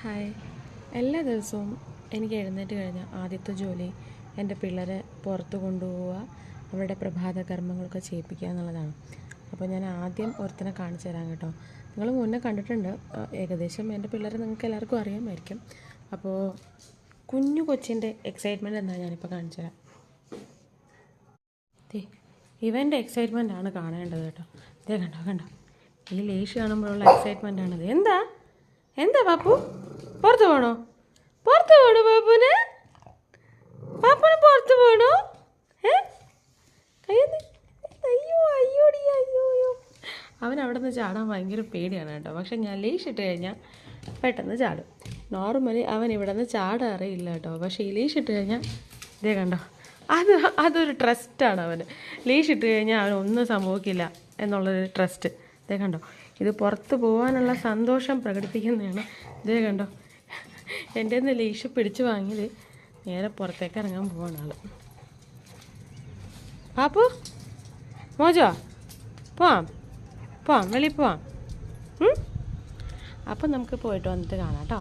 Hi. എല്ലാ ദിവസവും എനിക്ക് എഴുന്നേറ്റ് കഴിഞ്ഞ ആദ്യത്തെ ജോലി എന്റെ പിള്ളേരെ പുറത്ത് കൊണ്ടുപോവുക അവരുടെ പ്രഭാത കർമ്മങ്ങളൊക്കെ ചെയ്യിപ്പിക്കുക എന്നുള്ളതാണ്. അപ്പോൾ ഞാൻ ആദ്യം ഒരുത്തനെ കാണിച്ചു തരാം കേട്ടോ. നിങ്ങൾ മുന്നേ കണ്ടിട്ടുണ്ട് ഏകദേശം എന്റെ പിള്ളേരെ നിങ്ങൾക്ക് എല്ലാവർക്കും അറിയാമായിരിക്കും. അപ്പോൾ കുഞ്ഞു കൊച്ചിന്റെ എക്സൈറ്റ്മെന്റ് എന്താ ഞാനിപ്പോൾ കാണിച്ചു തരാം. ഇവന്റെ എക്സൈറ്റ്മെന്റ് ആണ് കാണേണ്ടത് കേട്ടോ. ഇതേ കണ്ടോ കണ്ടോ. ഈ ലേശ് കാണുമ്പോഴുള്ള എക്സൈറ്റ്മെന്റ് ആണത്. എന്താ? എന്താ പാപ്പു പുറത്ത് പോണോ? പുറത്ത് പോണു പാപ്പുന് പാപ്പന് പുറത്ത് പോണോ? അയ്യോ അയ്യോടി അയ്യോ അവൻ അവിടെ നിന്ന് ചാടാൻ ഭയങ്കര പേടിയാണ് കേട്ടോ. പക്ഷെ ഞാൻ ലീഷിട്ട് കഴിഞ്ഞാൽ പെട്ടെന്ന് ചാടും. നോർമലി അവൻ ഇവിടെ നിന്ന് ചാടാറിയില്ല കേട്ടോ. പക്ഷേ ഈ ലീഷ് ഇട്ട് കഴിഞ്ഞാൽ ഇതേ കണ്ടോ? അത് അതൊരു ട്രസ്റ്റാണ് അവന്. ലീഷ് ഇട്ട് കഴിഞ്ഞാൽ അവൻ ഒന്നും സംഭവിക്കില്ല എന്നുള്ളൊരു ട്രസ്റ്റ് ഇതേ കണ്ടോ? ഇത് പുറത്ത് പോകാനുള്ള സന്തോഷം പ്രകടിപ്പിക്കുന്നതാണ്. ഇതേ കണ്ടോ? എന്റെ നിന്ന് ലീഷ് പിടിച്ച് വാങ്ങിയത് നേരെ പുറത്തേക്ക് ഇറങ്ങാൻ പോവാണ് ആൾ. പാപ്പു മോജോ പോവാം പോവാം വെളിയിൽ പോവാം. അപ്പം നമുക്ക് പോയിട്ട് വന്നിട്ട് കാണാം കേട്ടോ